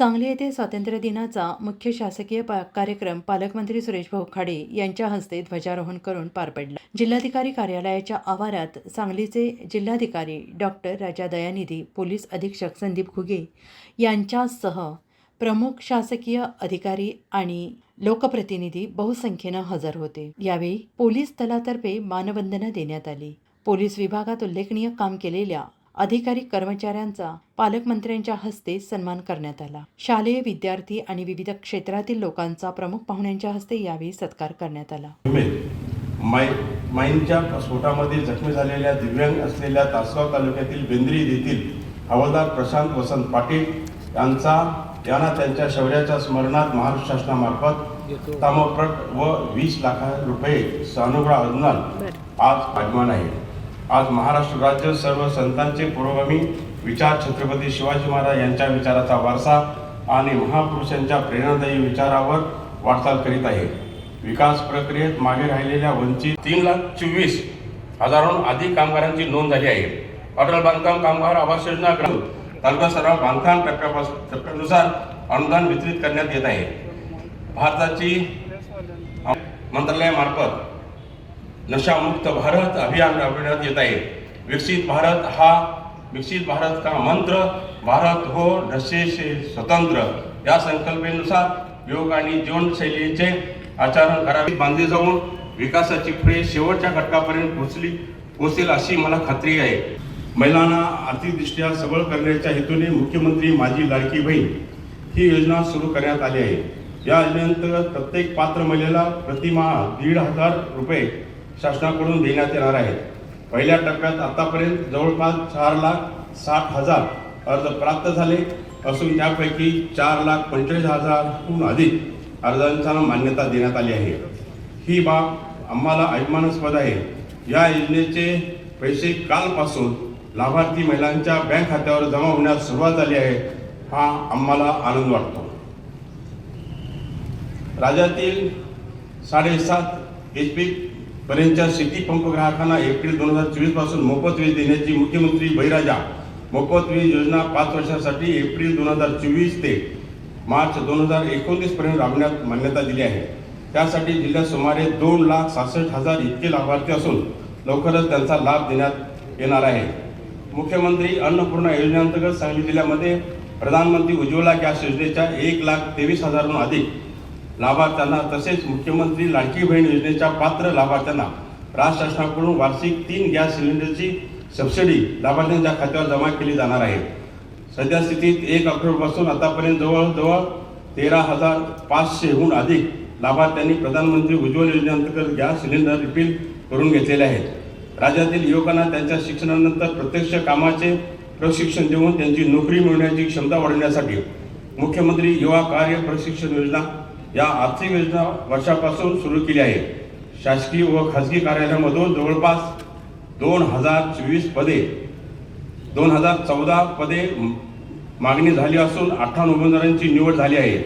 सांगली येथे स्वातंत्र्य दिनाचा मुख्य शासकीय पा कार्यक्रम पालकमंत्री सुरेश भाऊ खाडे यांच्या हस्ते ध्वजारोहण करून पार पडला. जिल्हाधिकारी कार्यालयाच्या आवारात सांगलीचे जिल्हाधिकारी डॉक्टर राजा दयानिधी पोलीस अधीक्षक संदीप घुगे यांच्यासह प्रमुख शासकीय अधिकारी आणि लोकप्रतिनिधी बहुसंख्येनं हजर होते. यावेळी पोलीस दलातर्फे मानवंदना देण्यात आली. पोलीस विभागात उल्लेखनीय काम केलेल्या अधिकारी कर्मचाऱ्यांचा पालकमंत्र्यांच्या हस्ते सन्मान करण्यात आला. शालेय विद्यार्थी आणि विविध क्षेत्रातील लोकांचा प्रमुख पाहुण्यांच्या हस्ते यावेळी सत्कार करण्यात आला. उमेद माई माईनच्या स्फोटामध्ये जखमी झालेल्या दिव्यांग असलेल्या तासगाव तालुक्यातील बेंद्री येथील हवालदार प्रशांत वसंत पाटील यांचा यांना त्यांच्या शौर्याच्या स्मरणात महाराष्ट्र शासनामार्फत तामप्रट व वीस लाख रुपये सानुग्रह अनुदान आज आगमन आहे. आज महाराष्ट्र राज्य सर्व संतांचे पुरोगामी विचार छत्रपती शिवाजी महाराज यांच्या विचाराचा वारसा आणि महापुरुषांच्या प्रेरणादायी विचारावर वाटचाल करीत आहे. विकास प्रक्रियेत मागे राहिलेल्या वंचित तीन लाख चोवीस हजाराहून अधिक कामगारांची नोंद झाली आहे. अटल बांधकाम कामगार आवास योजना तालुका सराव बांधकाम टप्प्यापासून टप्प्यानुसार अनुदान वितरित करण्यात येत आहे. भारताची मंत्रालयामार्फत नशामुक्त भारत अभियान राबविण्यात येत आहे. विकसित भारत हा विकसित भारत का मंत्र? भारत हो नशे से स्वतंत्र. या संकल्पनेनुसार योग आणि जीवनशैलीचे आचरण करावे. बांधले जाऊन विकासाची फळे शेवटच्या घटकापर्यंत पोहोचली पोहोचेल अशी मला खात्री आहे. महिलांना आर्थिकदृष्ट्या सबळ करण्याच्या हेतूने मुख्यमंत्री माझी लाडकी बहीण ही योजना सुरू करण्यात आली आहे. या योजनेअंतर्गत प्रत्येक पात्र महिलेला प्रतिमाह दीड हजार रुपये शासनाकडून देण्यात येणार आहेत. पहिल्या टप्प्यात आतापर्यंत जवळपास चार लाख साठ हजार अर्ज प्राप्त झाले असून त्यापैकी चार लाख पंचेचाळीस हजारहून अधिक अर्जांना मान्यता देण्यात आली आहे. ही बाब आम्हाला अभिमानास्पद आहे. या योजनेचे पैसे कालपासून लाभार्थी महिलांच्या बँक खात्यावर जमा होण्यास सुरुवात झाली आहे हा आम्हाला आनंद वाटतो. राज्यातील साडेसात एच पी पर्यंतच्या शेती पंप ग्राहकांना एप्रिल दोन हजार चोवीसपासून मोफत वीज देण्याची मुख्यमंत्री बळीराजा मोफत वीज योजना पाच वर्षासाठी एप्रिल दोन हजार चोवीस ते मार्च दोन हजार एकोणतीस पर्यंत राबवण्यात मान्यता दिली आहे. त्यासाठी जिल्ह्यात सुमारे दोन लाख सहासष्ट हजार इतके लाभार्थी असून लवकरच त्यांचा लाभ देण्यात येणार आहे. मुख्यमंत्री अन्नपूर्णा योजनेअंतर्गत सांगली जिल्ह्यामध्ये प्रधानमंत्री उज्ज्वला गॅस योजनेच्या एक लाख तेवीस हजारहून अधिक लाभार्थ्यांना तसेच मुख्यमंत्री लाडकी बहीण योजनेच्या पात्र लाभार्थ्यांना राज्य शासनाकडून वार्षिक तीन गॅस सिलेंडरची सबसिडी लाभार्थ्यांच्या खात्यावर जमा केली जाणार आहे. सध्या स्थितीत एक ऑक्टोबरपासून आतापर्यंत जवळजवळ तेरा हजार पाचशेहून अधिक लाभार्थ्यांनी प्रधानमंत्री उज्ज्वल योजनेअंतर्गत गॅस सिलेंडर रिफिल करून घेतलेले आहेत. राज्यातील युवकांना त्यांच्या शिक्षणानंतर प्रत्यक्ष कामाचे प्रशिक्षण देऊन त्यांची नोकरी मिळवण्याची क्षमता वाढवण्यासाठी मुख्यमंत्री युवा कार्य प्रशिक्षण योजना या आर्थिक योजना वर्षापासून सुरू केली आहे. शासकीय व खाजगी कार्यालयामधून जवळपास दोन हजार चोवीस पदे दोन हजार चौदा पदे मागणी झाली असून अठ्ठावन्न उमेदवारांची निवड झाली आहे.